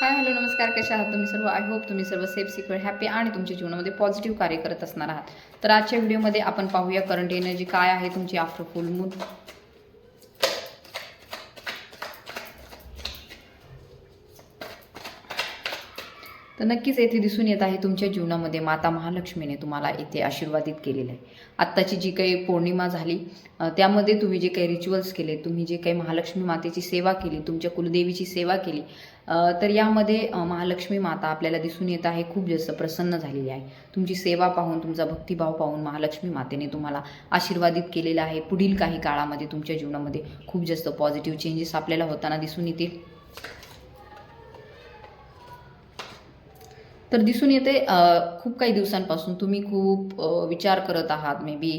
Hi hello नमस्कार कशा आहात तुम्ही सर्व? आय होप तुम्ही सर्व सेफ सिक्युअर हॅपी आणि तुमच्या जीवनामध्ये पॉझिटिव्ह कार्य करत असणार आहात. तर आजच्या व्हिडिओमध्ये आपण पाहूया करंट एनर्जी काय आहे तुमची आफ्टर फुल मून तर नक्कीच येथे दिसून येत आहे तुमच्या जीवनामध्ये माता महालक्ष्मीने तुम्हाला इथे आशीर्वादित केलेलं आहे. आत्ताची जी काही पौर्णिमा झाली त्यामध्ये तुम्ही जे काही रिच्युअल्स केले तुम्ही जे काही महालक्ष्मी मातेची सेवा केली तुमच्या कुलदेवीची सेवा केली तर यामध्ये महालक्ष्मी माता आपल्याला दिसून येत आहे खूप जास्त प्रसन्न झालेली आहे. तुमची सेवा पाहून तुमचा भक्तिभाव पाहून महालक्ष्मी मातेने तुम्हाला आशीर्वादित केलेला आहे. पुढील काही काळामध्ये तुमच्या जीवनामध्ये खूप जास्त पॉझिटिव्ह चेंजेस आपल्याला होताना दिसून येतील. तर दिसून येते खूप काही दिवसांपासून तुम्ही खूप विचार करत आहात. मे बी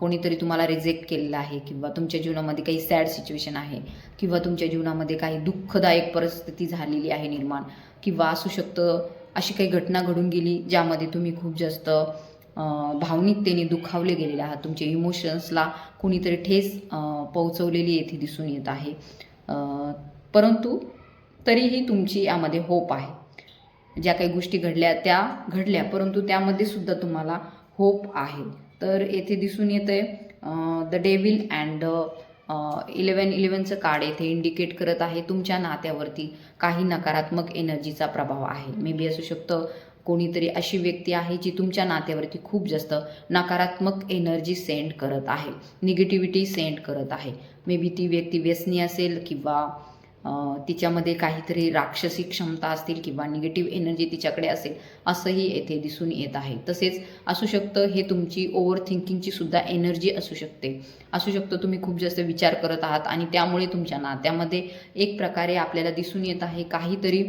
कोणीतरी तुम्हाला रिजेक्ट केलेलं आहे किंवा तुमच्या जीवनामध्ये काही सॅड सिच्युएशन आहे किंवा तुमच्या जीवनामध्ये काही दुःखदायक परिस्थिती झालेली आहे निर्माण किंवा असू शकतं अशी काही घटना घडून गेली ज्यामध्ये तुम्ही खूप जास्त भावनिकतेने दुखावले गेलेले आहात. तुमच्या इमोशन्सला कोणीतरी ठेस पोहोचवलेली येथे दिसून येत आहे. परंतु तरीही तुमची यामध्ये होप आहे. ज्या काही गोष्टी घडल्या त्या घडल्या. परंतु त्यामध्ये सुद्धा तुम्हाला होप आहे. तर येथे दिसून येतं आहे द डेविल अँड इलेवन इलेवनचं कार्ड येथे इंडिकेट करत आहे तुमच्या नात्यावरती काही नकारात्मक एनर्जीचा प्रभाव आहे. मे बी असू शकतं कोणीतरी अशी व्यक्ती आहे जी तुमच्या नात्यावरती खूप जास्त नकारात्मक एनर्जी सेंड करत आहे निगेटिव्हिटी सेंड करत आहे. मे बी ती व्यक्ती व्यसनी असेल किंवा तिच्यामध्ये काहीतरी राक्षसी क्षमता असतील किंवा निगेटिव्ह एनर्जी तिच्याकडे असेल असंही येथे दिसून येत आहे. तसेच असू शकतं हे तुमची ओव्हर थिंकिंगची सुद्धा एनर्जी असू शकते. असू शकतं तुम्ही खूप जास्त विचार करत आहात आणि त्यामुळे तुमच्या नात्यामध्ये एक प्रकारे आपल्याला दिसून येत आहे काहीतरी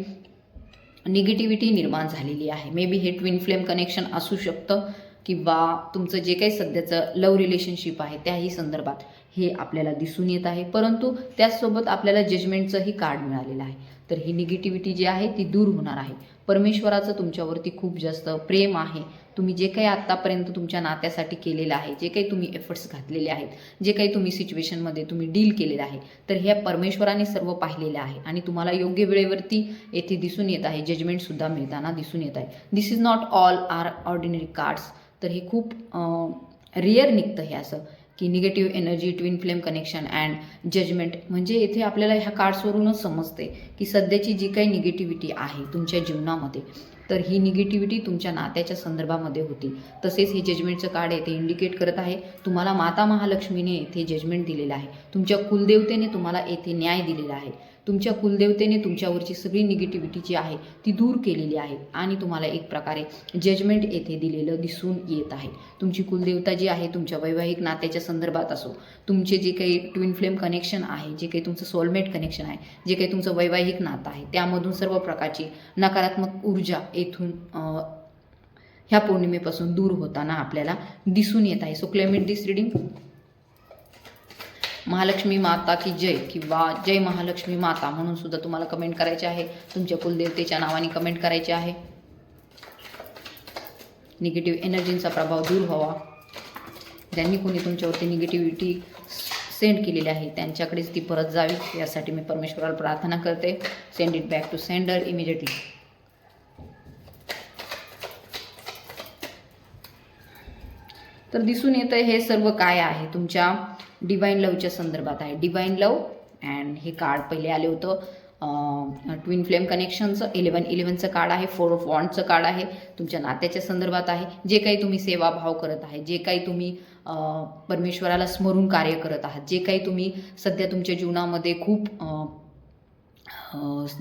निगेटिव्हिटी निर्माण झालेली आहे. मे बी हे ट्विन फ्लेम कनेक्शन असू शकतं किंवा तुमचं जे काही सध्याचं लव रिलेशनशिप आहे त्याही संदर्भात. हे आपल्याला दिसून येत आहे. परंतु त्याचसोबत आपल्याला जजमेंटचंही कार्ड मिळालेलं आहे. तर ही निगेटिव्हिटी जी आहे ती दूर होणार आहे. परमेश्वराचं तुमच्यावरती खूप जास्त प्रेम आहे. तुम्ही जे काही आत्तापर्यंत तुमच्या नात्यासाठी केलेलं आहे जे काही तुम्ही एफर्ट्स घातलेले आहेत जे काही तुम्ही सिच्युएशनमध्ये तुम्ही डील केलेलं आहे तर ह्या परमेश्वराने सर्व पाहिलेलं आहे. आणि तुम्हाला योग्य वेळेवरती येथे दिसून येत आहे. जजमेंटसुद्धा मिळताना दिसून येत आहे. This is not all are ordinary cards तर हे खूप रिअर निघतं हे असं. की negative energy twin flame connection and judgement म्हणजे येथे आपल्याला ह्या कार्ड्सवरूनच समजते की सध्याची जी काही निगेटिव्हिटी आहे तुमच्या जीवनामध्ये तर ही निगेटिव्हिटी तुमच्या नात्याच्या संदर्भामध्ये होती. तसेच हे जजमेंटचं कार्ड आहे ते इंडिकेट करत आहे. तुम्हाला माता महालक्ष्मीने येथे जजमेंट दिलेलं आहे. तुमच्या कुलदेवतेने तुम्हाला येथे न्याय दिलेला आहे. तुमच्या कुलदेवतेने तुमच्यावरची सगळी निगेटिव्हिटी जी आहे ती दूर केलेली आहे. आणि तुम्हाला एक प्रकारे जजमेंट येथे दिलेलं दिसून येत आहे. तुमची कुलदेवता जी आहे तुमच्या वैवाहिक नात्याच्या संदर्भात असो तुमचे जे काही ट्विन फ्लेम कनेक्शन आहे जे काही तुमचं सोलमेट कनेक्शन आहे जे काही तुमचं वैवाहिक नातं आहे त्यामधून सर्व प्रकारची नकारात्मक ऊर्जा येथून ह्या पौर्णिमेपासून दूर होताना आपल्याला दिसून येत आहे. So claim it this reading Mahalakshmi माता की जय किंवा जय महालक्ष्मी माता म्हणून सुद्धा तुम्हाला कमेंट करायचे आहे. तुमच्या कुलदेवतेच्या नावाने कमेंट करायचे आहे. निगेटिव्ह एनर्जींचा प्रभाव दूर व्हावा. ज्यांनी कोणी तुमच्यावरती निगेटिव्हिटी सेंड केलेली आहे त्यांच्याकडेच ती परत जावी. यासाठी मी परमेश्वराला प्रार्थना करते. Send it back to sender immediately तर दिसून येतं हे सर्व काय आहे? तुमच्या डिवाईन लवच्या संदर्भात आहे. डिवाईन लव अँड हे कार्ड पहिले आले होतं. ट्विन फ्लेम कनेक्शनचं इलेवन इलेवनचं कार्ड आहे. फोर ऑफ वॉन्डचं कार्ड आहे. तुमच्या नात्याच्या संदर्भात आहे. जे काही तुम्ही सेवाभाव करत आहे जे काही तुम्ही परमेश्वराला स्मरून कार्य करत आहात जे काही तुम्ही सध्या तुमच्या जीवनामध्ये खूप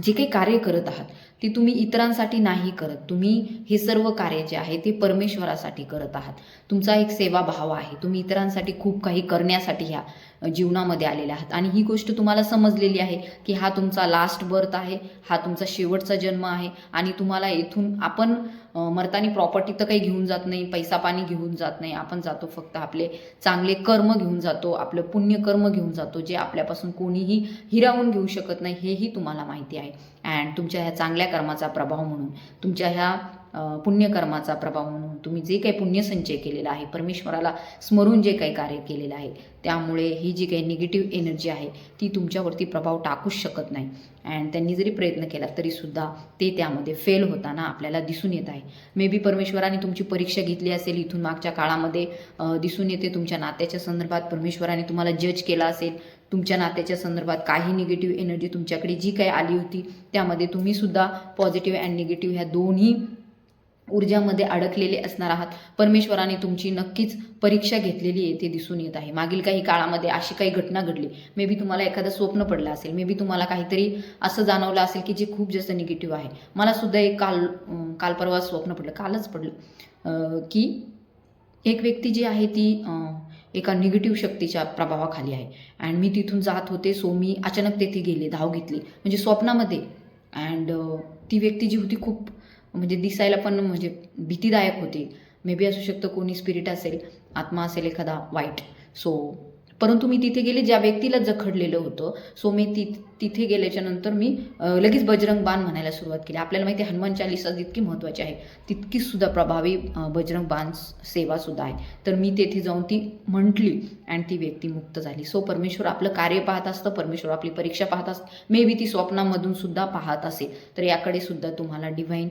जे काही कार्य करत आहात ती तुम्ही इतरांसाठी नाही करत. तुम्ही हे सर्व कार्य जे आहे ते परमेश्वरासाठी करत आहात. तुमचा एक सेवाभाव आहे. तुम्ही इतरांसाठी खूप काही करण्यासाठी ह्या जीवनामध्ये आलेल्या आहात. आणि ही गोष्ट तुम्हाला समजलेली आहे की हा तुमचा लास्ट बर्थ आहे हा तुमचा शेवटचा जन्म आहे आणि तुम्हाला इथून आपण मरतानी प्रॉपर्टी तर काही घेऊन जात नाही पैसा पाणी घेऊन जात नाही. आपण जातो फक्त आपले चांगले कर्म घेऊन जातो आपलं पुण्यकर्म घेऊन जातो जे आपल्यापासून कोणीही हिरावून घेऊ शकत नाही हेही तुम्हाला माहिती आहे. अँड तुमच्या ह्या चांगल्या कर्माचा प्रभाव म्हणून तुमच्या ह्या पुण्यकर्माचा प्रभाव म्हणून तुम्ही जे काही पुण्यसंचय केलेला आहे परमेश्वराला स्मरून जे काही कार्य केलेलं आहे त्यामुळे ही जी काही निगेटिव्ह एनर्जी आहे ती तुमच्यावरती प्रभाव टाकूच शकत नाही. अँड त्यांनी जरी प्रयत्न केला तरीसुद्धा ते त्यामध्ये फेल होताना आपल्याला दिसून येत आहे. मे बी परमेश्वराने तुमची परीक्षा घेतली असेल इथून मागच्या काळामध्ये दिसून येते तुमच्या नात्याच्या संदर्भात परमेश्वराने तुम्हाला जज केला असेल तुमच्या नात्याच्या संदर्भात काही निगेटिव्ह एनर्जी तुमच्याकडे जी काही आली होती त्यामध्ये तुम्ही सुद्धा पॉझिटिव्ह अँड निगेटिव्ह ह्या दोन्ही ऊर्जामध्ये अडकलेले असणार आहात. परमेश्वराने तुमची नक्कीच परीक्षा घेतलेली आहे ते दिसून येत आहे. मागील काही काळामध्ये अशी काही घटना घडली. मे बी तुम्हाला एखादं स्वप्न पडलं असेल. मे बी तुम्हाला काहीतरी असं जाणवलं असेल की जे खूप जास्त निगेटिव्ह आहे. मला सुद्धा एक काल अं, काल परवा स्वप्न पडलं. कालच पडलं. की एक व्यक्ती जी आहे ती एका निगेटिव्ह शक्तीच्या प्रभावाखाली आहे. अँड मी तिथून जात होते सो मी अचानक तेथे गेले धाव घेतली. म्हणजे स्वप्नामध्ये. अँड ती व्यक्ती जी होती खूप म्हणजे दिसायला पण म्हणजे भीतीदायक होती. मे बी असू शकतं कोणी स्पिरिट असेल आत्मा असेल एखादा वाईट सो परंतु मी तिथे गेले ज्या व्यक्तीला जखडलेलं होतं सो मी ति तिथे गेल्याच्यानंतर मी लगेच बजरंग बाण म्हणायला सुरुवात केली. आपल्याला माहिती आहे हनुमान चालिसा जितकी महत्त्वाची आहे तितकीच सुद्धा प्रभावी बजरंग बाण सेवासुद्धा आहे. तर मी तेथे जाऊन ती म्हटली आणि ती व्यक्ती मुक्त झाली. सो परमेश्वर आपलं कार्य पाहत असतं परमेश्वर आपली परीक्षा पाहत असतं. मे बी ती स्वप्नामधून सुद्धा पाहत असेल. तर याकडे सुद्धा तुम्हाला डिव्हाइन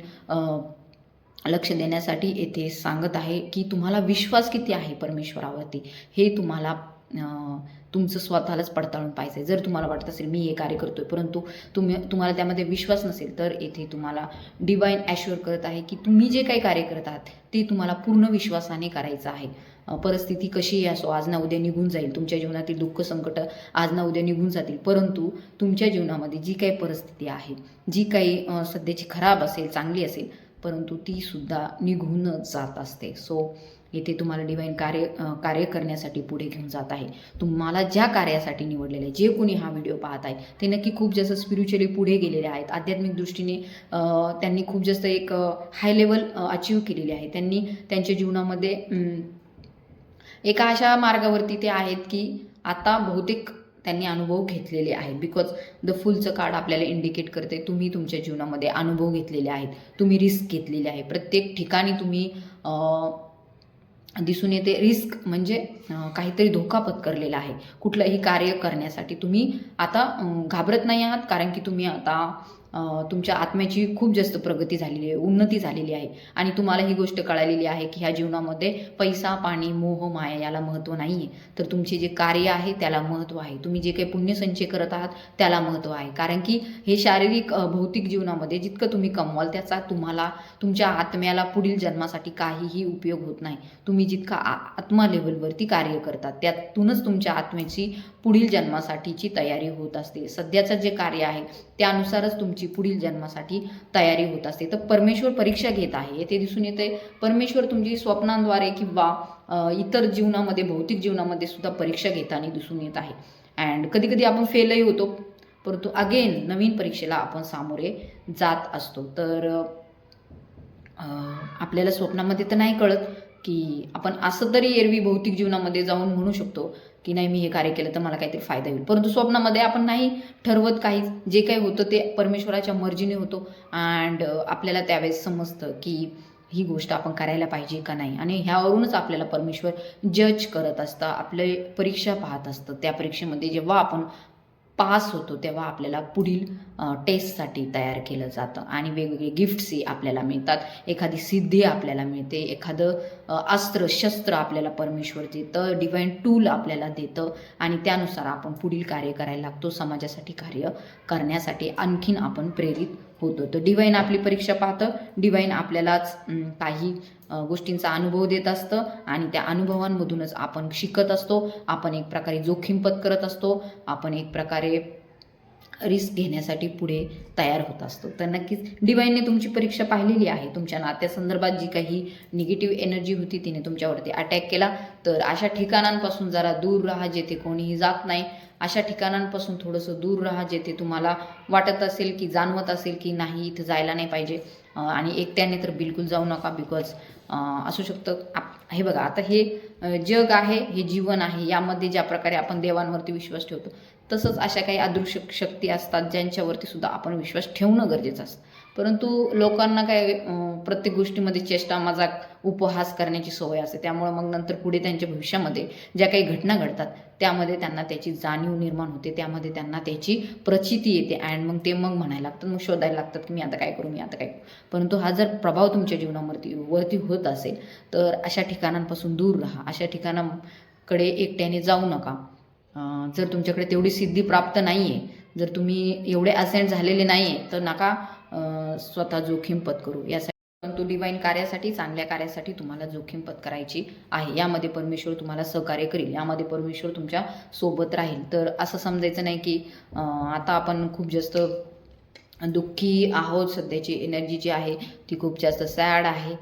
लक्ष देण्यासाठी येथे सांगत आहे की तुम्हाला विश्वास किती आहे परमेश्वरावरती? हे तुम्हाला तुमचं स्वतःलाच पडताळून पाहिजे जर तुम्हाला वाटत असेल मी हे कार्य करतो आहे परंतु तुम्ही तुम्हाला त्यामध्ये विश्वास नसेल तर येथे तुम्हाला डिवाईन ॲश्युअर करत आहे की तुम्ही जे काही कार्य करत आहात ते तुम्हाला पूर्ण विश्वासाने करायचं आहे. परिस्थिती कशीही असो आज ना उद्या निघून जाईल. तुमच्या जीवनातील दुःख संकट आज ना उद्या निघून जातील. परंतु तुमच्या जीवनामध्ये जी काही परिस्थिती आहे जी काही सध्याची खराब असेल चांगली असेल परंतु ती सुद्धा निघूनच जात असते. सो येथे तुम्हाला डिवाईन कार्य कार्य करण्यासाठी पुढे घेऊन जात आहे. तुम्हाला ज्या कार्यासाठी निवडलेलं आहे जे कोणी हा व्हिडिओ पाहत आहे ते नक्की खूप जास्त स्पिरिच्युअली पुढे गेलेले आहेत. आध्यात्मिक दृष्टीने त्यांनी खूप जास्त एक हाय लेवल अचीव केलेली आहे. त्यांनी त्यांच्या जीवनामध्ये एका अशा मार्गावरती ते आहेत की आता बहुतेक त्यांनी अनुभव घेतलेले आहेत. बिकॉज द फुलचं कार्ड आपल्याला इंडिकेट करते तुम्ही तुमच्या जीवनामध्ये अनुभव घेतलेले आहेत. तुम्ही रिस्क घेतलेले आहे. प्रत्येक ठिकाणी तुम्ही दिसून येते. रिस्क म्हणजे काहीतरी धोका पत्करलेला आहे. कुठलंही कार्य करण्यासाठी तुम्ही आता घाबरत नाही आहात कारण की तुम्ही आता तुमच्या आत्म्याची खूप जास्त प्रगती झालेली आहे उन्नती झालेली आहे. आणि तुम्हाला ही गोष्ट कळालेली आहे की ह्या जीवनामध्ये पैसा पाणी मोह माया याला महत्त्व नाही आहे तर तुमचे जे कार्य आहे त्याला महत्त्व आहे. तुम्ही जे काही पुण्यसंचय करत आहात त्याला महत्त्व आहे. कारण की हे शारीरिक भौतिक जीवनामध्ये जितकं तुम्ही कमवाल त्याचा तुम्हाला तुमच्या आत्म्याला पुढील जन्मासाठी काहीही उपयोग होत नाही. तुम्ही जितका आ आत्मा लेवलवरती कार्य करतात त्यातूनच तुमच्या आत्म्याची पुढील जन्मासाठीची तयारी होत असते. सध्याचं जे कार्य आहे त्यानुसारच तुमची पुढील जन्मासाठी तयारी होत असते. तर परमेश्वर परीक्षा घेत आहे. ते दिसून येते परमेश्वर तुमची स्वप्नांद्वारे किंवा इतर जीवनामध्ये भौतिक जीवनामध्ये सुद्धा परीक्षा घेताना दिसून येत आहे. अँड कधी कधी आपण फेलही होतो. परंतु अगेन नवीन परीक्षेला आपण सामोरे जात असतो. तर आपल्याला स्वप्नामध्ये तर नाही कळत की आपण असं तरी एरवी भौतिक जीवनामध्ये जाऊन म्हणू शकतो की नाही मी हे कार्य केलं तर मला काहीतरी फायदा होईल. परंतु स्वप्नामध्ये आपण नाही ठरवत काही. जे काही होतं ते परमेश्वराच्या मर्जीने होतो. अँड आपल्याला त्यावेळेस समजतं की ही गोष्ट आपण करायला पाहिजे का नाही. आणि ह्यावरूनच आपल्याला परमेश्वर जज करत असतं आपले परीक्षा पाहत असतं. त्या परीक्षेमध्ये जेव्हा आपण पास होतो तेव्हा आपल्याला पुढील टेस्टसाठी तयार केलं जातं. आणि वेगवेगळे गिफ्ट्सही आपल्याला मिळतात. एखादी सिद्धी आपल्याला मिळते. एखादं अस्त्र शस्त्र आपल्याला परमेश्वर देतं डिवाईन टूल आपल्याला देतं. आणि त्यानुसार आपण पुढील कार्य करायला लागतो. समाजासाठी कार्य करण्यासाठी आणखीन आपण प्रेरित होतो. तर डिवाईन आपली परीक्षा पाहतं. डिवाईन आपल्यालाच काही गोष्टींचा अनुभव देत असतं आणि त्या अनुभवांमधूनच आपण शिकत असतो. आपण एक प्रकारे जोखीम पत्करत असतो. आपण एक प्रकारे रिस्क घेण्यासाठी पुढे तयार होत असतो. तर नक्कीच डिवाईनने तुमची परीक्षा पाहिलेली आहे. तुमच्या नात्यासंदर्भात जी काही निगेटिव्ह एनर्जी होती तिने तुमच्यावरती अटॅक केला. तर अशा ठिकाणांपासून जरा दूर राहा जेथे कोणीही जात नाही. अशा ठिकाणांपासून थोडंसं दूर राहा जेथे तुम्हाला वाटत असेल की जाणवत असेल की नाही इथं जायला नाही पाहिजे. आणि एकट्याने तर बिलकुल जाऊ नका बिकॉज असू शकतं. आप हे बघा आता हे जग आहे हे जीवन आहे यामध्ये ज्या प्रकारे आपण देवांवरती विश्वास ठेवतो तसंच अशा काही अदृश्य शक्ती असतात ज्यांच्यावरती सुद्धा आपण विश्वास ठेवणं गरजेचं असतं. परंतु लोकांना काय प्रत्येक गोष्टीमध्ये चेष्टा मजाक उपहास करण्याची सवय असते. त्यामुळे मग नंतर पुढे त्यांच्या भविष्यामध्ये ज्या काही घटना घडतात त्यामध्ये त्यांना त्याची जाणीव निर्माण होते. त्यामध्ये त्यांना त्याची प्रचिती येते. अँड मग ते मग म्हणायला लागतात मग शोधायला लागतात की मी आता काय करू मी आता काय करू. परंतु हा जर प्रभाव तुमच्या जीवनावरती वरती होत असेल तर अशा ठिकाणांपासून दूर राहा. अशा ठिकाणांकडे एकट्याने जाऊ नका. जर तुमच्याकडे तेवढी सिद्धी प्राप्त नाही आहे जर तुम्ही एवढे असेंट झालेले नाही आहे तर नका स्वतः जोखीम पत्करू यासाठी परंतु डिवाईन कार्यासाठी चांगल्या कार्यासाठी तुम्हाला जोखीम पत्करायची आहे. यामध्ये परमेश्वर तुम्हाला सहकार्य करेल. यामध्ये परमेश्वर तुमच्यासोबत राहील. तर असं समजायचं नाही की आता आपण खूप जास्त दुःखी आहोत. सध्याची एनर्जी जी आहे ती खूप जास्त सॅड आहे.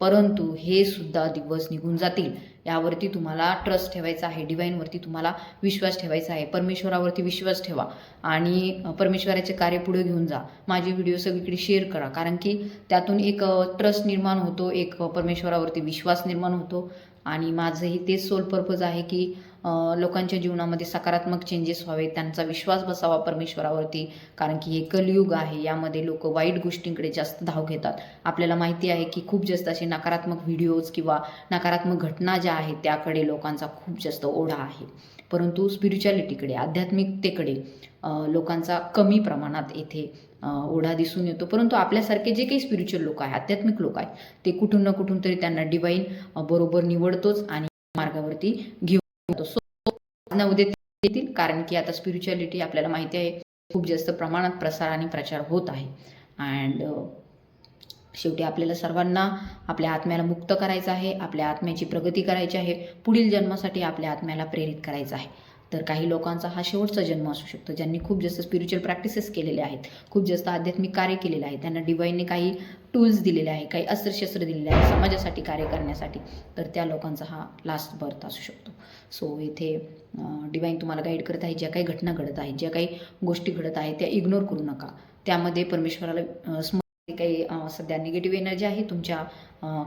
परंतु हे सुद्धा दिवस निघून जातील. यावरती तुम्हाला ट्रस्ट ठेवायचा आहे. डिवाईनवरती तुम्हाला विश्वास ठेवायचा आहे. परमेश्वरावरती विश्वास ठेवा आणि परमेश्वराचे कार्य पुढे घेऊन जा. माझे व्हिडिओ सगळीकडे शेअर करा. कारण की त्यातून एक ट्रस्ट निर्माण होतो एक परमेश्वरावरती विश्वास निर्माण होतो. आणि माझंही तेच सोल पर्पज आहे की लोकांच्या जीवनामध्ये सकारात्मक चेंजेस व्हावे त्यांचा विश्वास बसावा परमेश्वरावरती. कारण की हे कलयुग आहे यामध्ये लोक वाईट गोष्टींकडे जास्त धाव घेतात. आपल्याला माहिती आहे की खूप जास्त असे नकारात्मक व्हिडिओज किंवा नकारात्मक घटना ज्या आहेत त्याकडे लोकांचा खूप जास्त ओढा आहे. परंतु स्पिरिच्युअलिटीकडे आध्यात्मिकतेकडे लोकांचा कमी प्रमाणात येथे ओढा दिसून येतो. परंतु आपल्यासारखे जे काही स्पिरिच्युअल लोक आहेत आध्यात्मिक लोक आहेत ते कुठून ना कुठून तरी त्यांना डिवाईन बरोबर निवडतोच आणि मार्गावरती घेऊन सो उद्या येतील. कारण की आता स्पिरिच्युअलिटी आपल्याला माहिती आहे खूप जास्त प्रमाणात प्रसार आणि प्रचार होत आहे. अँड शेवटी आपल्याला सर्वांना आपल्या आत्म्याला मुक्त करायचं आहे आपल्या आत्म्याची प्रगती करायची आहे पुढील जन्मासाठी आपल्या आत्म्याला प्रेरित करायचं आहे. तर काही लोकांचा हा शेवटचा जन्म असू शकतो ज्यांनी खूप जास्त स्पिरिच्युअल प्रॅक्टिसेस केलेले आहेत खूप जास्त आध्यात्मिक कार्य केलेलं आहे त्यांना डिवाईनने काही टूल्स दिलेले आहे काही अस्त्रशस्त्र दिलेले आहे समाजासाठी कार्य करण्यासाठी तर त्या लोकांचा हा लास्ट बर्थ असू शकतो. सो इथे डिवाईन तुम्हाला गाईड करत आहे ज्या काही घटना घडत आहेत ज्या काही गोष्टी घडत आहेत त्या इग्नोर करू नका. त्यामध्ये परमेश्वराला स्म काही सध्या निगेटिव्ह एनर्जी आहे तुमच्या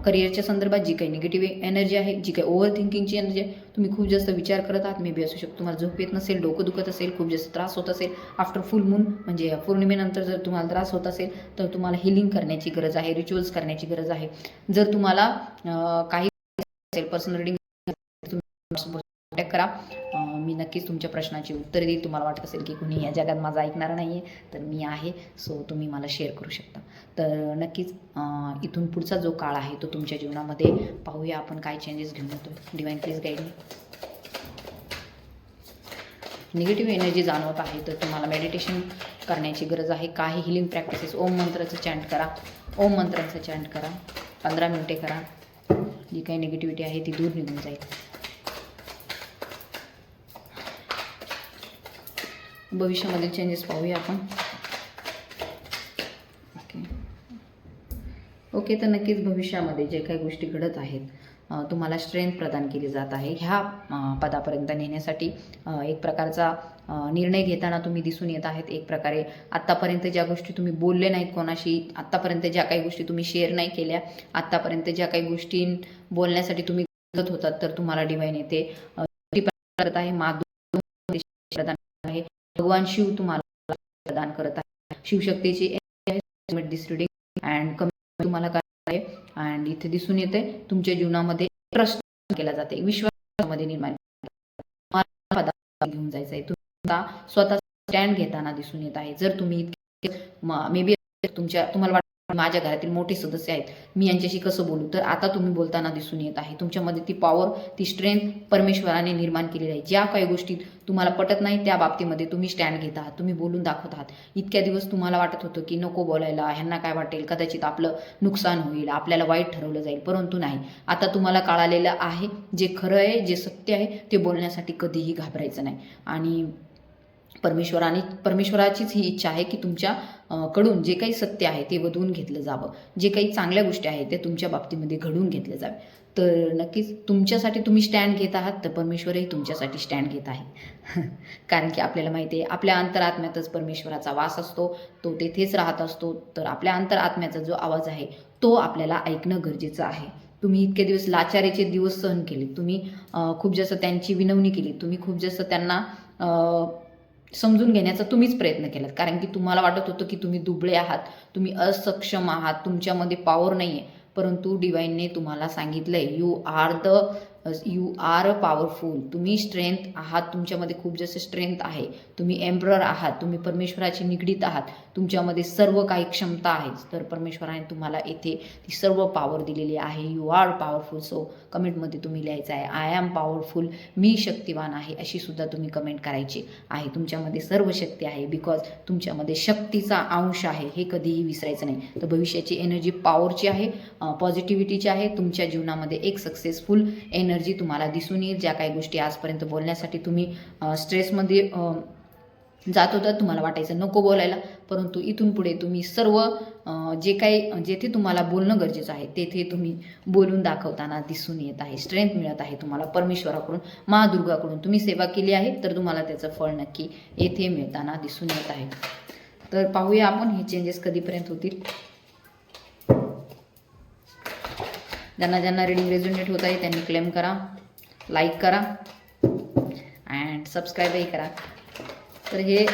करिअरच्या संदर्भात जी काही निगेटिव्ह एनर्जी आहे जी काही ओव्हर थिंकिंगची एनर्जी आहे तुम्ही खूप जास्त विचार करत आहात. मे बी असू शकतो तुम्हाला झोप येत नसेल डोकं दुखत असेल खूप जास्त त्रास होत असेल. आफ्टर फुल मून म्हणजे पौर्णिमेनंतर जर तुम्हाला त्रास होत असेल तर तुम्हाला हिलिंग करण्याची गरज आहे रिच्युअल्स करण्याची गरज आहे. जर तुम्हाला काही असेल पर्सनल रिडिंग कॉन्टॅक्ट करा. मी नक्कीच तुमच्या प्रश्नाची उत्तरे देईल. तुम्हाला वाटत असेल की कुणी या जगात माझा ऐकणार नाही आहे तर मी आहे. सो तुम्ही मला शेअर करू शकता. तर नक्कीच इथून पुढचा जो काळ आहे तो तुमच्या जीवनामध्ये पाहूया. आपण काय चेंजेस घेऊन येतो. Divine please guide negative energy जाणवत आहे तर तुम्हाला मेडिटेशन करण्याची गरज आहे. काही हिलिंग प्रॅक्टिसेस ओम मंत्राचं चॅन्ट करा. ओम मंत्राचं चॅन्ट करा. पंधरा मिनिटे करा. जी काही निगेटिव्हिटी आहे ती दूर निघून जाईल. भविष्यामध्ये चेंजेस पाहूया आपण. ओके ओके तर नक्कीच भविष्यामध्ये जे काही गोष्टी घडत आहेत तुम्हाला स्ट्रेंथ प्रदान केली जात आहे. ह्या पदापर्यंत नेण्यासाठी एक प्रकारचा निर्णय घेताना तुम्ही दिसून येत आहेत. एक प्रकारे आत्तापर्यंत ज्या गोष्टी तुम्ही बोलले नाहीत कोणाशी आत्तापर्यंत ज्या काही गोष्टी तुम्ही शेअर नाही केल्या आत्तापर्यंत ज्या काही गोष्टी बोलण्यासाठी तुम्ही होतात तर तुम्हाला डिवाईन येते. करत आहे. माधुर्य प्रदान भगवान शिव तुम्हाला प्रदान करत आहे. शिवशक्तीची दिस रिडिंग अँड कमी तुम्हाला काय अँड इथे दिसून येते तुमच्या जीवनामध्ये ट्रस्ट केला जाते विश्वासामध्ये निर्माण घेऊन जायचं आहे तुम्हाला स्वतः स्टँड घेताना दिसून येत आहे. जर तुम्ही मे बी तुमच्या तुम्हाला माझ्या घरातील मोठे सदस्य आहेत. मी यांच्याशी कसं बोलू? तर आता तुम्ही बोलताना दिसून येत आहे. तुमच्यामध्ये ती पॉवर ती स्ट्रेंथ परमेश्वराने निर्माण केलेली आहे. ज्या काही गोष्टी तुम्हाला पटत नाही त्या बाबतीमध्ये तुम्ही स्टँड घेत आहात. तुम्ही बोलून दाखवत आहात. इतक्या दिवस तुम्हाला वाटत होतं की नको बोलायला ह्यांना काय वाटेल? कदाचित आपलं नुकसान होईल आपल्याला वाईट ठरवलं जाईल. परंतु नाही. आता तुम्हाला कळालेलं आहे जे खरं आहे जे सत्य आहे ते बोलण्यासाठी कधीही घाबरायचं नाही. आणि परमेश्वराने परमेश्वराचीच ही इच्छा आहे की तुमच्या कडून जे काही सत्य आहे ते वधवून घेतलं जावं. जे काही चांगल्या गोष्टी आहेत ते तुमच्या बाबतीमध्ये घडवून घेतलं जावे तर नक्कीच तुमच्यासाठी तुम्ही स्टँड घेत आहात तर परमेश्वरही तुमच्यासाठी स्टँड घेत आहे. कारण की आपल्याला माहिती आहे आपल्या अंतरात्म्यातच परमेश्वराचा वास असतो तो तेथेच राहत असतो. तर आपल्या अंतरात्म्याचा जो आवाज आहे तो आपल्याला ऐकणं गरजेचं आहे. तुम्ही इतके दिवस लाचारीचे दिवस सहन केले. तुम्ही खूप जास्त त्यांची विनवणी केली. तुम्ही खूप जास्त त्यांना समजून घेण्याचा तुम्हीच प्रयत्न केलात. कारण की तुम्हाला वाटत होतं की तुम्ही दुबळे आहात तुम्ही असक्षम आहात तुमच्यामध्ये पॉवर नाही आहे परंतु डिवाईनने तुम्हाला सांगितलं आहे you are the you are a powerful तुम्ही स्ट्रेंथ आहात तुमच्यामध्ये खूप जास्त स्ट्रेंथ आहे. तुम्ही एम्प्रर आहात तुम्ही परमेश्वराची निगडीत आहात. तुमच्यामध्ये सर्व काही क्षमता आहे. तर परमेश्वराने तुम्हाला येथे ती सर्व पॉवर दिलेली आहे. यू आर पॉवरफुल सो कमेंटमध्ये तुम्ही लिहायचं आहे आय एम पॉवरफुल मी शक्तिवान आहे. अशी सुद्धा तुम्ही कमेंट करायची आहे. तुमच्यामध्ये सर्व शक्ती आहे बिकॉज तुमच्यामध्ये शक्तीचा अंश आहे. हे कधीही विसरायचं नाही. तर भविष्याची एनर्जी पॉवरची आहे पॉझिटिव्हिटीची आहे. तुमच्या जीवनामध्ये एक सक्सेसफुल एनर्जी एनर्जी तुम्हाला दिसून येईल. ज्या काही गोष्टी आजपर्यंत बोलण्यासाठी तुम्ही स्ट्रेसमध्ये जात होता तुम्हाला वाटायचं नको बोलायला. परंतु इथून पुढे तुम्ही सर्व जे काही जेथे तुम्हाला बोलणं गरजेचं आहे तेथे तुम्ही बोलून दाखवताना दिसून येत आहे. स्ट्रेंथ मिळत आहे तुम्हाला परमेश्वराकडून महादुर्गाकडून तुम्ही सेवा केली आहे तर तुम्हाला त्याचं फळ नक्की येथे मिळताना दिसून येत आहे. तर पाहूया आपण हे चेंजेस कधीपर्यंत होतील. ज्यांना ज्यांना रिडिंग रेझ्युनेट होत आहे त्यांनी क्लेम करा लाईक करा अँड सबस्क्राईबही करा. तर हे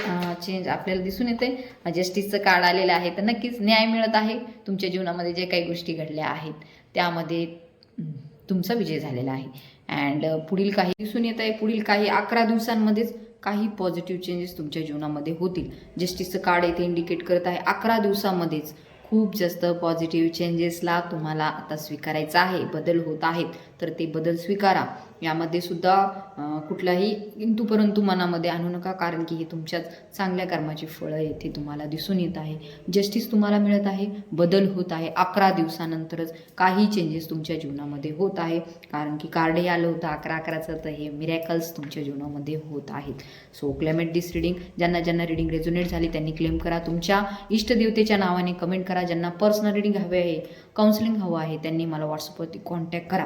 चेंज आपल्याला दिसून येते. जस्टिसचं कार्ड आलेलं आहे तर नक्कीच न्याय मिळत आहे. तुमच्या जीवनामध्ये जे काही गोष्टी घडल्या आहेत त्यामध्ये तुमचा विजय झालेला आहे. अँड पुढील काही दिसून येत आहे. पुढील काही अकरा दिवसांमध्येच काही पॉझिटिव्ह चेंजेस तुमच्या जीवनामध्ये होतील. जस्टिसचं कार्ड इथे इंडिकेट करत आहे. अकरा दिवसामध्येच खूप जास्त पॉझिटिव्ह चेंजेसला तुम्हाला आता स्वीकारायचं आहे. बदल होत आहेत. तर ते बदल स्वीकारा. यामध्ये सुद्धा कुठलाही किंतु परंतु मनामध्ये आणू नका कारण की हे तुमच्याच चांगल्या कर्माची फळं येथे तुम्हाला दिसून येत आहे. जस्टिस तुम्हाला मिळत आहे बदल होत आहे. अकरा दिवसानंतरच काही चेंजेस तुमच्या जीवनामध्ये होत आहे. कारण की कार्डही आलं होतं अकरा अकराचं तर हे मिरॅकल्स तुमच्या जीवनामध्ये होत आहेत. सो क्लेमेट दिस रिडिंग ज्यांना ज्यांना रिडिंग रेझोनेट झाली त्यांनी क्लेम करा. तुमच्या इष्टदेवतेच्या नावाने कमेंट करा. ज्यांना पर्सनल रिडिंग हवे आहे काउन्सिलिंग हवं आहे त्यांनी मला व्हॉट्सअपवरती कॉन्टॅक्ट करा.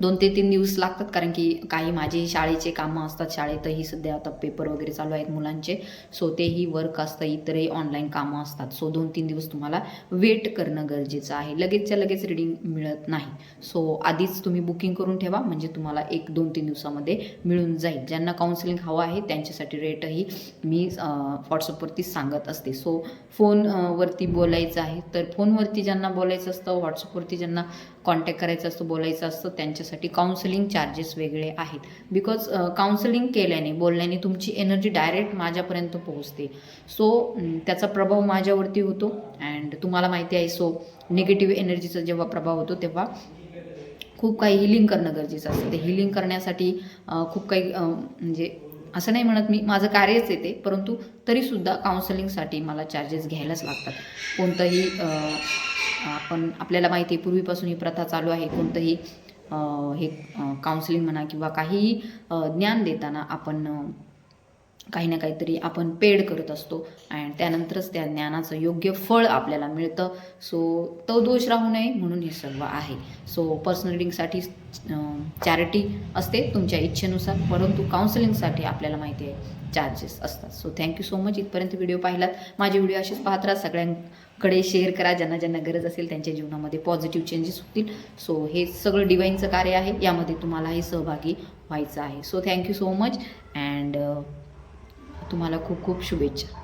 दोन ते तीन दिवस लागतात कारण की काही माझे शाळेचे कामं असतात शाळेतही सध्या आता पेपर वगैरे चालू आहेत मुलांचे. सो तेही वर्क असतं इतरही ऑनलाईन कामं असतात. सो दोन तीन दिवस तुम्हाला वेट करणं गरजेचं आहे. लगेचच्या लगेच रिडिंग मिळत नाही. सो आधीच तुम्ही बुकिंग करून ठेवा म्हणजे तुम्हाला एक दोन तीन दिवसामध्ये मिळून जाईल. ज्यांना काउन्सिलिंग हवं आहे त्यांच्यासाठी रेटही मी व्हॉट्सअपवरती सांगत असते. सो फोनवरती बोलायचं आहे तर फोनवरती ज्यांना बोलायचं असतं व्हॉट्सअपवरती ज्यांना कॉन्टॅक्ट करायचं असतं बोलायचं असतं त्यांच्या त्याच्यासाठी काउन्सिलिंग चार्जेस वेगळे आहेत. बिकॉज काउन्सिलिंग केल्याने बोलल्याने तुमची एनर्जी डायरेक्ट माझ्यापर्यंत पोहोचते. सो त्याचा प्रभाव माझ्यावरती होतो अँड तुम्हाला माहिती आहे सो निगेटिव्ह एनर्जीचा जेव्हा प्रभाव होतो तेव्हा खूप काही हिलिंग करणं गरजेचं असतं. ते हिलिंग करण्यासाठी खूप काही म्हणजे असं नाही म्हणत मी माझं कार्यच येते परंतु तरीसुद्धा काउन्सिलिंगसाठी मला चार्जेस घ्यायलाच लागतात. कोणतंही आपण आपल्याला माहिती आहे पूर्वीपासून ही प्रथा चालू आहे कोणतंही हे काउन्सिलिंग म्हणा किंवा काहीही ज्ञान देताना आपण काही ना काहीतरी आपण पेड करत असतो. अँड त्यानंतरच त्या ज्ञानाचं योग्य फळ आपल्याला मिळतं. सो तो दोष राहू नये म्हणून हे सर्व आहे. सो पर्सनल रिडिंगसाठी चॅरिटी असते तुमच्या इच्छेनुसार. परंतु काउन्सिलिंगसाठी आपल्याला माहिती आहे चार्जेस असतात. So thank you so much इथपर्यंत व्हिडिओ पाहिलात. माझे व्हिडिओ असेच पाहत राहा. कडे शेअर करा. ज्यांना ज्यांना गरज असेल त्यांच्या जीवनामध्ये पॉझिटिव्ह चेंजेस होतील. सो हे सगळं डिवाईनचं कार्य आहे. यामध्ये तुम्हाला हे सहभागी व्हायचं आहे. So thank you so much and तुम्हाला खूप खूप शुभेच्छा.